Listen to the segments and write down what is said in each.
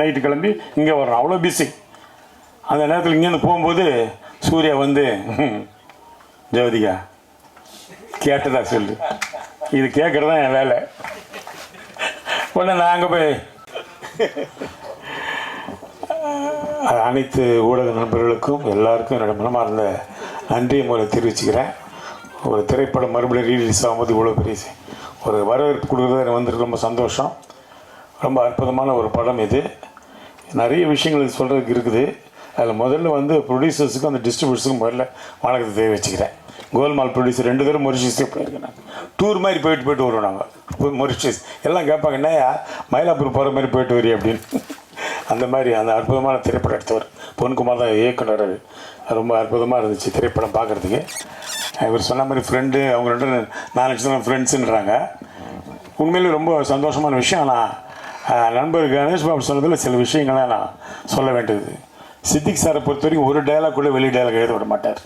Night கிளம்பி இங்கே வரணும் அவ்வளோ பிஸி அந்த நேரத்தில் இங்கேருந்து போகும்போது சூர்யா வந்து ஜோதிகா கேட்டதா சொல்லு. இது கேட்குறது தான் என் வேலை. உடனே நான் அங்கே போய் அனைத்து ஊடக நண்பர்களுக்கும் எல்லாருக்கும் என்னோட மனமார்ந்த நன்றியை முதல்ல தெரிவிச்சுக்கிறேன். ஒரு திரைப்படம் மறுபடியும் ரீலீஸ் ஆகும்போது இவ்வளோ பெரிய ஒரு வரவேற்பு கொடுக்குறது எனக்கு வந்து ரொம்ப சந்தோஷம். ரொம்ப அற்புதமான ஒரு படம் இது. நிறைய விஷயங்கள் இது சொல்கிறதுக்கு இருக்குது. அதில் முதல்ல வந்து ப்ரொடியூசர்ஸுக்கும் அந்த டிஸ்ட்ரிபியூட்டர்ஸுக்கும் முதல்ல வணக்கத்தை தெரிவிச்சுக்கிறேன். கோல்மால் ப்ரொடியூசர் ரெண்டு பேரும் மொரிஷியஸே போயிருக்கேன் நான் டூர் மாதிரி போயிட்டு போயிட்டு வருவோம் நாங்கள் மொரிஷியஸ் எல்லாம் கேட்பாங்க என்னையா மயிலாப்பூர் போகிற மாதிரி போயிட்டு வரி அப்படின்னு. அந்த மாதிரி அந்த அற்புதமான திரைப்படம் எடுத்தவர். பொன்குமார் தான் இயக்குனர் அது ரொம்ப அற்புதமாக இருந்துச்சு திரைப்படம் பார்க்குறதுக்கு. இவர் சொன்ன மாதிரி ஃப்ரெண்டு அவங்க ரெண்டு நாலஞ்சு நினச்சதான் ஃப்ரெண்ட்ஸுன்றாங்க உண்மையிலே ரொம்ப சந்தோஷமான விஷயம். ஆனால் நண்பர் கணேஷ் பாபு சொன்னதில் சில விஷயங்களை நான் சொல்ல வேண்டியது. சித்திக் சாரை பொறுத்த வரைக்கும் ஒரு டைலாக் கூட வெளி டயலாக் எழுத விட மாட்டார்.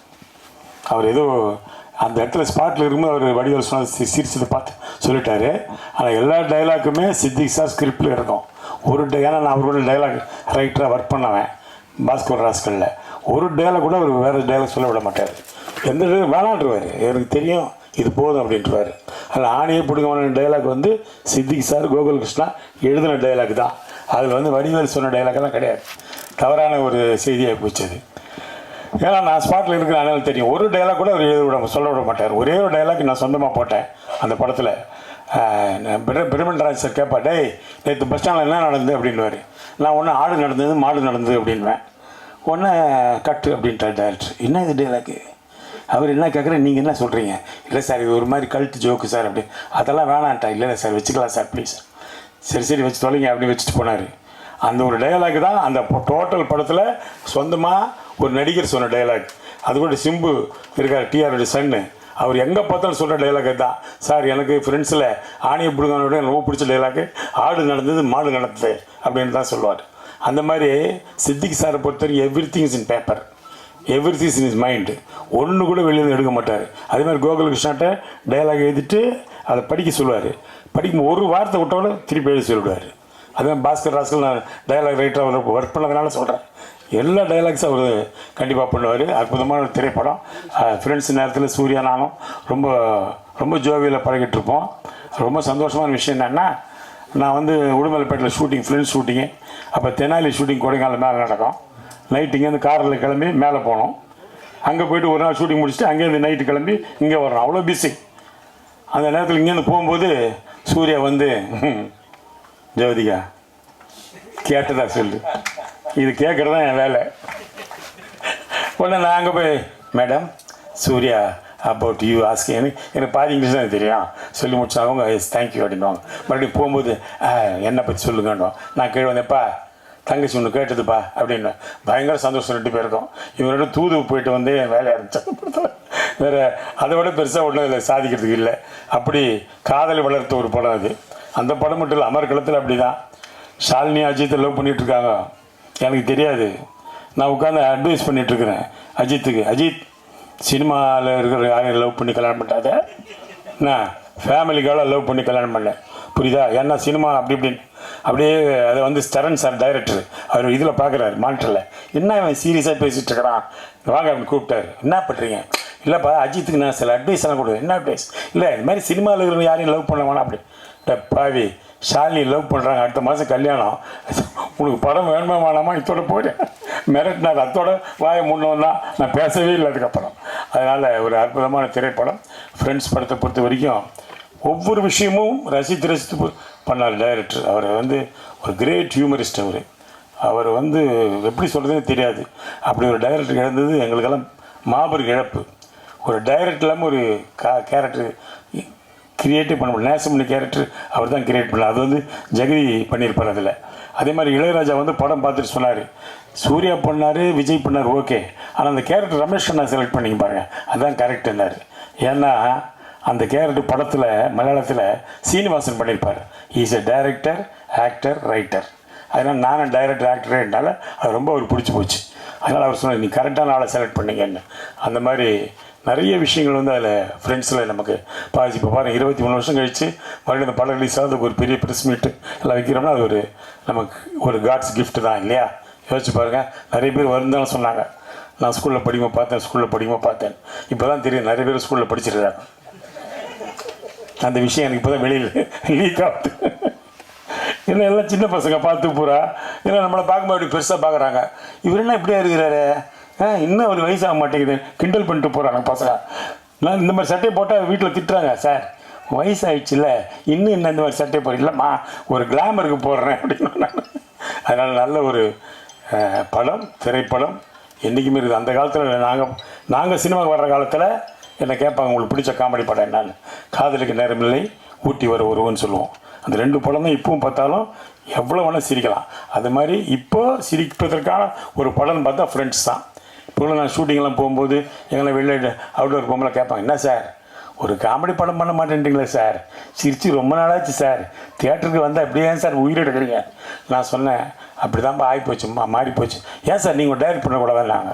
அவர் ஏதோ அந்த இடத்துல ஸ்பாட்டில் இருக்கும்போது அவர் வடிவல் சொன்னது சி- சிரிச்சதை பார்த்து சொல்லிட்டாரு. ஆனால் எல்லா டைலாக்குமே சித்திக் சார் ஸ்கிரிப்டில் இருக்கும். ஒரு டை ஏன்னா நான் அவரோட டைலாக் ரைட்டராக ஒர்க் பண்ணுவேன். பாஸ்கர் ராஸ்கலில். ஒரு டைலாக் கூட அவர் வேறு டைலாக் சொல்ல விட மாட்டார். எந்த டைலாக் எனக்கு தெரியும் இது போதும் அப்படின்றவார். அதில் ஆணையை பிடுங்கமான டைலாக் வந்து சித்திக் சார் கோகுல் கிருஷ்ணா எழுதின டைலாக் தான். அதில் வந்து வடிவேல் சொன்ன டைலாக்கெல்லாம் கிடையாது. தவறான ஒரு செய்தியாக போச்சு அது ஏன்னா நான் ஸ்பாட்டில் இருக்கிற அதனால தெரியும். ஒரு டைலாக் கூட அவர் எழுத விட சொல்ல விட மாட்டார். ஒரே ஒரு டைலாக் நான் சொந்தமாக போட்டேன் அந்த படத்தில். பிரமண்டராஜ் சார் கேட்பா டேய் நேற்று பஸ் ஸ்டாண்டில் என்ன நடந்தது? அப்படின்வாரு நான் ஒன்று ஆடு நடந்தது மாடு நடந்தது அப்படின்வேன் ஒன்று கட்டு அப்படின்ட்டார் டேரக்டர் என்ன இது டைலாக்கு அவர் என்ன கேட்குறேன் நீங்கள் என்ன சொல்கிறீங்க இல்லை சார் இது ஒரு மாதிரி கல்ட்டு ஜோக்கு சார் அப்படி. அதெல்லாம் வேணான்ட்டா இல்லை சார் வச்சுக்கலாம் சார் ப்ளீஸ் சரி சரி வச்சு தொலைங்க அப்படின்னு வச்சுட்டு போனார். அந்த ஒரு டயலாக் தான் அந்த டோட்டல் படத்தில் சொந்தமாக ஒரு நடிகர் சொன்ன டயலாக் அது கூட சிம்பு இருக்கார் டிஆருடைய சன்னு. அவர் எங்கே பார்த்தாலும் சொல்கிற டைலாக் தான். சார் எனக்கு ஃப்ரெண்ட்ஸில் ஆணையை பிடுங்கானோட ரொம்ப பிடிச்ச டைலாக்கு ஆடு நடந்தது மாடு நடந்தது அப்படின்னு தான் சொல்லுவார். அந்த மாதிரி சித்திக் சாரை பொறுத்தவரைக்கும் every things in paper every this in is mind ஒன்று கூட வெளியில் எடுக்க மாட்டார். அதே மாதிரி கோகுல் டயலாக் எழுதிட்டு அதை படிக்க சொல்லுவார். படிக்கும் ஒரு வார்த்தை விட்டோட திருப்பி எழுதி சொல்லிவிடுவார் அதே பாஸ்கர் ராஸ்கல் நான் டயலாக் ரைட்டராக ஒர்க் பண்ணதுனால சொல்கிறேன் எல்லா டைலாக்ஸும் அவர் கண்டிப்பாக பண்ணுவார். அற்புதமான ஒரு திரைப்படம் ஃப்ரெண்ட்ஸ் நேரத்தில் சூர்யா நானும் ரொம்ப ரொம்ப ஜோவியில் பழகிட்டு இருப்போம். ரொம்ப சந்தோஷமான விஷயம் என்னென்னா நான் வந்து உடுமலைப்பேட்டில் ஷூட்டிங் ஃப்ரெண்ட்ஸ் ஷூட்டிங்கு அப்போ தெனாலி ஷூட்டிங் கொடைக்கானல் மேலே நடக்கும். நைட்டு இங்கேருந்து காரில் கிளம்பி மேலே போனோம். அங்கே போயிட்டு ஒரு நாள் ஷூட்டிங் முடிச்சுட்டு அங்கேருந்து நைட்டு கிளம்பி இங்கே வரணும் அவ்வளோ பிஸி அந்த நேரத்தில் இங்கேருந்து போகும்போது சூர்யா வந்து ஜோதிகா கேட்டதா சொல்லு. இது கேட்குறது தான் என் வேலை. உடனே நான் அங்கே போய் madam Surya about you asking எனக்கு எனக்கு பாதி இங்கிலீஷ் தான் தெரியும். சொல்லி முடிச்சாங்க எஸ் தேங்க்யூ அப்படின்வாங்க மறுபடியும் போகும்போது "ஆ, என்னை பற்றி சொல்லுங்கன்றோம் நான் கீழே வந்தேன்ப்பா தங்கச்சி ஒன்று கேட்டதுப்பா அப்படின்னு. பயங்கர சந்தோஷம் ரெண்டு பேருக்கும். இவரோட தூது போயிட்டு வந்து என் வேலையை ஆரம்பிச்சாங்க வேறு அதை விட பெருசாக ஒன்றும் இதில் சாதிக்கிறதுக்கு இல்லை. அப்படி காதலை வளர்த்த ஒரு படம் அது. அந்த படம் மட்டும் இல்லை அமர்களத்தில் அப்படி தான் ஷாலினி அஜித்தை லவ் பண்ணிகிட்ருக்காங்க இருக்காங்க. எனக்கு தெரியாது. நான் உட்காந்து அட்வைஸ் பண்ணிகிட்ருக்குறேன் அஜித்துக்கு. அஜித் சினிமாவில் இருக்கிற யாரையும் லவ் பண்ணி கல்யாணம் பண்ணாத நான் ஃபேமிலிக்காக லவ் பண்ணி கல்யாணம் பண்ணேன் புரியுதா? ஏன்னா சினிமா அப்படி இப்படின்னு அப்படியே அதை வந்து ஸ்டரன் சார் டைரக்டர் அவர் இதில் பார்க்குறாரு மானிட்டரில் என்ன இவன் சீரியஸாக பேசிகிட்டு இருக்கிறான்? வாங்க அப்படின்னு கூப்பிட்டாரு. என்ன பண்ணுறீங்க இல்லைப்பா அஜித்துக்கு நான் சில அட்வைஸ் எல்லாம் கொடு என்ன அட்வைஸ் இல்லை இந்த மாதிரி சினிமாவில் இருக்கிற யாரையும் லவ் பண்ண வேணாம் அப்படி. பாவி ஷாலினி லவ் பண்ணுறாங்க அடுத்த மாதம் கல்யாணம். உனக்கு படம் வேணுமா வேணாமா? இதோட போயிடு மிரட்டினார் அத்தோட வாயை முன்னோம் தான் நான் பேசவே இல்லை அதுக்கப்புறம். அதனால் ஒரு அற்புதமான திரைப்படம். ஃப்ரெண்ட்ஸ் படத்தை பொறுத்த வரைக்கும் ஒவ்வொரு விஷயமும் ரசித்து ரசித்து பண்ணார் டைரக்டர் அவர் வந்து ஒரு கிரேட் ஹியூமரிஸ்ட் அவர். அவர் வந்து எப்படி சொல்கிறதுன்னு தெரியாது. அப்படி ஒரு டைரக்டர் இழந்தது எங்களுக்கெல்லாம் மாபெரும் இழப்பு. ஒரு டைரக்டர் இல்லாமல் ஒரு கா கேரக்டர் கிரியேட்டிவ் பண்ண முடியும் நேசமணி கேரக்டர் அவர் தான் கிரியேட் பண்ணார் அது வந்து ஜெகதி பண்ணியிருப்பார் அதில். அதே மாதிரி இளையராஜா வந்து படம் பார்த்துட்டு சொன்னார். சூர்யா பண்ணார் விஜய் பண்ணார் ஓகே. ஆனால் அந்த கேரக்டர் ரமேஷ் அண்ணா செலக்ட் பண்ணிங்க பாருங்க. அதுதான் கரெக்ட்னார் ஏன்னா அந்த கேரக்டர் படத்தில் மலையாளத்தில் சீனிவாசன் பண்ணியிருப்பார் is a director actor writer அதனால் நானும் டைரக்டர் ஆக்டரேனால அது ரொம்ப அவர் பிடிச்சி போச்சு. அதனால் அவர் சொன்னார் நீ கரெக்டான ஆளை செலக்ட் பண்ணிங்கன்னு. அந்த மாதிரி நிறைய விஷயங்கள் வந்து அதில் ஃப்ரெண்ட்ஸில் நமக்கு பாதிச்சு. இப்போ பாருங்கள் இருபத்தி மூணு வருஷம் கழித்து மறுபடியும் அந்த படம் ரிலீஸ் ஆகுது ஒரு பெரிய ப்ரெஸ் மீட்டு எல்லாம் வைக்கிறோம்னா அது ஒரு நமக்கு ஒரு காட்ஸ் கிஃப்ட்டு தான் இல்லையா? யோசிச்சு பாருங்கள் நிறைய பேர் வருந்தாலும் சொன்னாங்க நான் ஸ்கூலில் படிக்கும்போது பார்த்தேன் ஸ்கூலில் படிக்கும்போது பார்த்தேன். இப்போ தான் தெரியும் நிறைய பேர் ஸ்கூலில் படிச்சிருக்காங்க அந்த விஷயம் எனக்கு இப்போ தான் வெளியில் லீக் ஆகுது இல்லை எல்லாம் சின்ன பசங்க பார்த்து பூரா. இல்லை நம்மளை பார்க்கும்போது அப்படி பெருசாக பார்க்குறாங்க. இவர் என்ன இப்படியா இருக்கிறாரு? ஆ இன்னும் அவர் வயசாக மாட்டேங்குது. கிண்டல் பண்ணிட்டு போகிறாங்க பசங்க. நான் இந்த மாதிரி சட்டையை போட்டால் வீட்டில் திட்டுறாங்க சார். வயசாயிடுச்சுல்ல இன்னும் என்ன இந்த மாதிரி சட்டையை போடுற இல்லைம்மா ஒரு கிளாமருக்கு போடுறேன் அப்படின்னு நான் அதனால் நல்ல ஒரு படம் திரைப்படம். என்றைக்குமே இருக்குது. அந்த காலத்தில் நாங்கள் நாங்கள் சினிமாவுக்கு வர்ற காலத்தில் என்னை கேட்பாங்க உங்களுக்கு பிடிச்ச காமெடி படம் என்னன்னு? காதலுக்கு நேரமில்லை ஊட்டி வர ஒருவன் சொல்லுவோம். அந்த ரெண்டு படம் தான் இப்பவும் பார்த்தாலும் எவ்வளோ வேணால் சிரிக்கலாம். அது மாதிரி இப்போ சிரிப்பதற்கான ஒரு படம்னு பார்த்தா ஃப்ரெண்ட்ஸ் தான். இப்போ நான் ஷூட்டிங்லாம் போகும்போது எங்களை வெளில அவுட்டோர் போகும்போது கேட்பாங்க என்ன சார்? ஒரு காமெடி படம் பண்ண மாட்டேன்றீங்களே சார்? சிரிச்சு ரொம்ப நாளாச்சு சார். தியேட்டருக்கு வந்தால் அப்படியே ஏன் சார் உயிர் நான் சொன்னேன் அப்படி தான்ப்பா ஆகி போச்சு மாறி போச்சு ஏன் சார் நீங்கள் டைரக்ட் பண்ணக்கூடாதுன்னாங்க?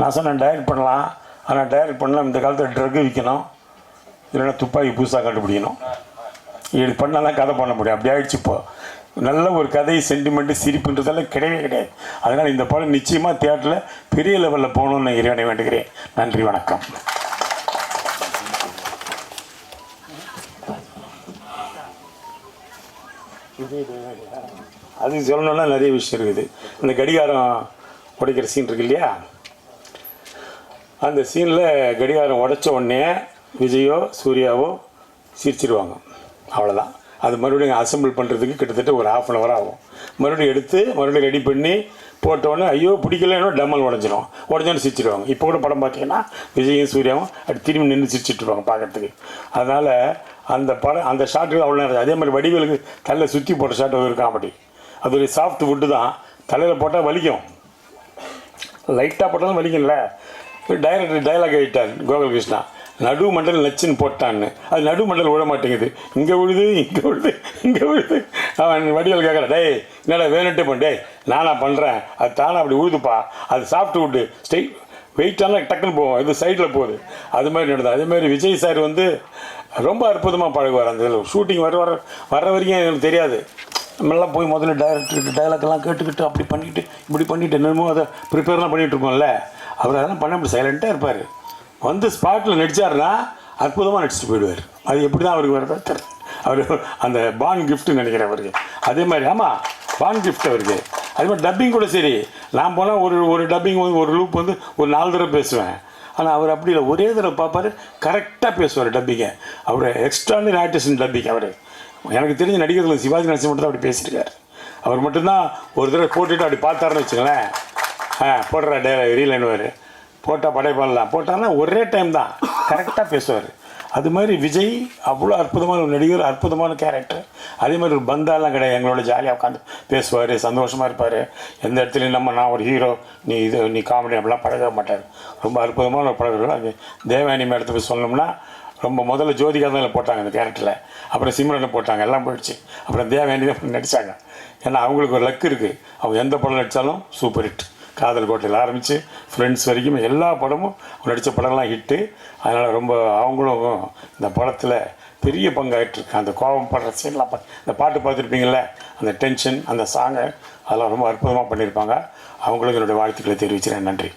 நான் சொன்னேன் டைரக்ட் பண்ணலாம். ஆனால் டைரக்ட் பண்ணலாம். இந்த காலத்தில் ட்ரக்கு விற்கணும் இல்லைன்னா துப்பாக்கி புதுசாக கண்டுபிடிக்கணும். இது பண்ணால் தான் கதை பண்ண முடியும். அப்படி ஆகிடுச்சு இப்போ. நல்ல ஒரு கதை சென்டிமெண்ட்டு சிரிப்புன்றதெல்லாம் கிடையவே கிடையாது. அதனால் இந்த படம் நிச்சயமாக தியேட்டரில் பெரிய லெவலில் போகணும்னு நான் இறைவனை வேண்டுகிறேன். நன்றி வணக்கம். அது சொல்லணும்னா நிறைய விஷயம் இருக்குது. இந்த கடிகாரம் உடைக்கிற சீன் இருக்கு இல்லையா? அந்த சீனில் கடிகாரம் உடைச்ச உடனே விஜயோ சூர்யாவோ சிரிச்சிருவாங்க. அவ்வளோதான் அது மறுபடியும் அசம்பிள் பண்ணுறதுக்கு கிட்டத்தட்ட ஒரு ஆஃப் அன் ஹவர் ஆகும். மறுபடியும் எடுத்து மறுபடியும் ரெடி பண்ணி போட்டோன்னே ஐயோ பிடிக்கலன்னா டம்மல் உடஞ்சிரும். உடஞ்சோன்னு சிரிச்சிருவாங்க. இப்போ கூட படம் பார்த்தீங்கன்னா விஜயும் சூர்யாவும் அப்படி திரும்பி நின்று சிரிச்சிட்டு பார்க்கறதுக்கு அதனால் அந்த படம் அந்த ஷாட்டுக்கு அவ்வளோ நேரம் அதே மாதிரி வடிவேலுக்கு தலையில் சுற்றி போட்ட ஷாட் ஒரு காமெடி அது ஒரு சாஃப்ட் வுட்டு தான். தலையில் போட்டால் வலிக்கும். லைட்டாக போட்டாலும் வலிக்கும்ல. டைரக்டர் டைலாக் ஆகிட்டார் கோகுல் கிருஷ்ணா நடு மண்டல் நச்சுன்னு போட்டான்னு. அது நடு மண்டல் விழ மாட்டேங்குது. இங்கே விழுது இங்கே விழுது இங்கே விழுது. அவன் வடிவல் கேட்குறான் டேய் என்னடா வேணுன்ட்டே பண்ண டேய் நானா பண்ணுறேன் அது தானே அப்படி உழுதுப்பா. அது சாப்பிட்டு விட்டு ஸ்டெய் வெயிட்டான டக்குன்னு போவோம் இது சைடில் போகுது. அது மாதிரி நடந்தது. அதேமாதிரி விஜய் சார் வந்து ரொம்ப அற்புதமாக பழகுவார் அந்த இதில். ஷூட்டிங் வர வர வர்ற வரைக்கும் எனக்கு தெரியாது. நம்மளாம் போய் முதல்ல டைரக்டர் டைலாக்லாம் கேட்டுக்கிட்டு அப்படி பண்ணிட்டு இப்படி பண்ணிட்டு என்னமோ அதை ப்ரிப்பேர்லாம் பண்ணிகிட்டு இருக்கோம்ல. அவர் அதெல்லாம் பண்ண முடியும் சைலண்ட்டாக இருப்பார். வந்து ஸ்பாட்டில் நடிச்சாருன்னா அற்புதமாக நடிச்சுட்டு போயிடுவார். அது எப்படி தான் அவருக்கு வரதோ தெரியல. அவர் அந்த பான் கிஃப்ட்னு நினைக்கிறேன் அவருக்கு. அதே மாதிரி ஆமாம் பான் கிஃப்ட் அவருக்கு. அதே மாதிரி டப்பிங் கூட சரி. நான் போனால் ஒரு ஒரு டப்பிங் வந்து ஒரு லூப் வந்து ஒரு நாலு தடவை பேசுவேன். ஆனால் அவர் அப்படி இல்லை. ஒரே தடவை பார்ப்பார் கரெக்டாக பேசுவார் டப்பிங்கை அவர் எக்ஸ்ட்ரானரி ஆர்டிஸ்ட் டப்பிங் அவர். எனக்கு தெரிஞ்ச நடிகர்கள் சிவாஜி நரசிம்மன் மட்டும் தான் அப்படி பேசியிருக்காரு. அவர் மட்டும்தான் ஒரு தடவை போட்டுட்டு அப்படி பார்த்தாருன்னு வச்சுங்களேன் ஆ போடுற டே ரீலைன்வார் போட்டால் படை பண்ணலாம். போட்டால்னா ஒரே டைம் தான். கரெக்டாக பேசுவார். அது மாதிரி விஜய் அவ்வளோ அற்புதமான ஒரு நடிகர் அற்புதமான கேரக்டர் அதே மாதிரி ஒரு பந்தாலாம் கிடையாது. எங்களோட ஜாலியாக உட்காந்து பேசுவார் சந்தோஷமாக இருப்பார். எந்த இடத்துலையும் நம்ம நான் ஒரு ஹீரோ நீ இது நீ காமெடி அப்படிலாம் பழக மாட்டார். ரொம்ப அற்புதமான ஒரு பழகுறோம் அது தேவானி மேடத்தை போய் சொல்லணும்னா ரொம்ப முதல்ல ஜோதிகா தான் போட்டாங்க அந்த கேரக்டரில் அப்புறம் சிம்ரனை போட்டாங்க எல்லாம் போயிடுச்சு. அப்புறம் தேவானி தான் நடித்தாங்க ஏன்னா அவங்களுக்கு ஒரு லக் இருக்குது அவங்க எந்த படம் நடித்தாலும் சூப்பர் ஹிட் காதல் கோட்டையில் ஆரம்பித்து ஃப்ரெண்ட்ஸ் வரைக்கும் எல்லா படமும் நடித்த படம்லாம் ஹிட்டு அதனால் ரொம்ப அவங்களும் இந்த படத்தில் பெரிய பங்காயிட்டிருக்கு அந்த கோபம் படுற சீன்லாம் பா இந்த பாட்டு பார்த்துருப்பீங்கள்ல அந்த டென்ஷன் அந்த சாங்கை அதெல்லாம் ரொம்ப அற்புதமாக பண்ணியிருப்பாங்க. அவங்களுக்கு என்னுடைய வாழ்த்துக்களை தெரிவிக்கிறேன் நன்றி.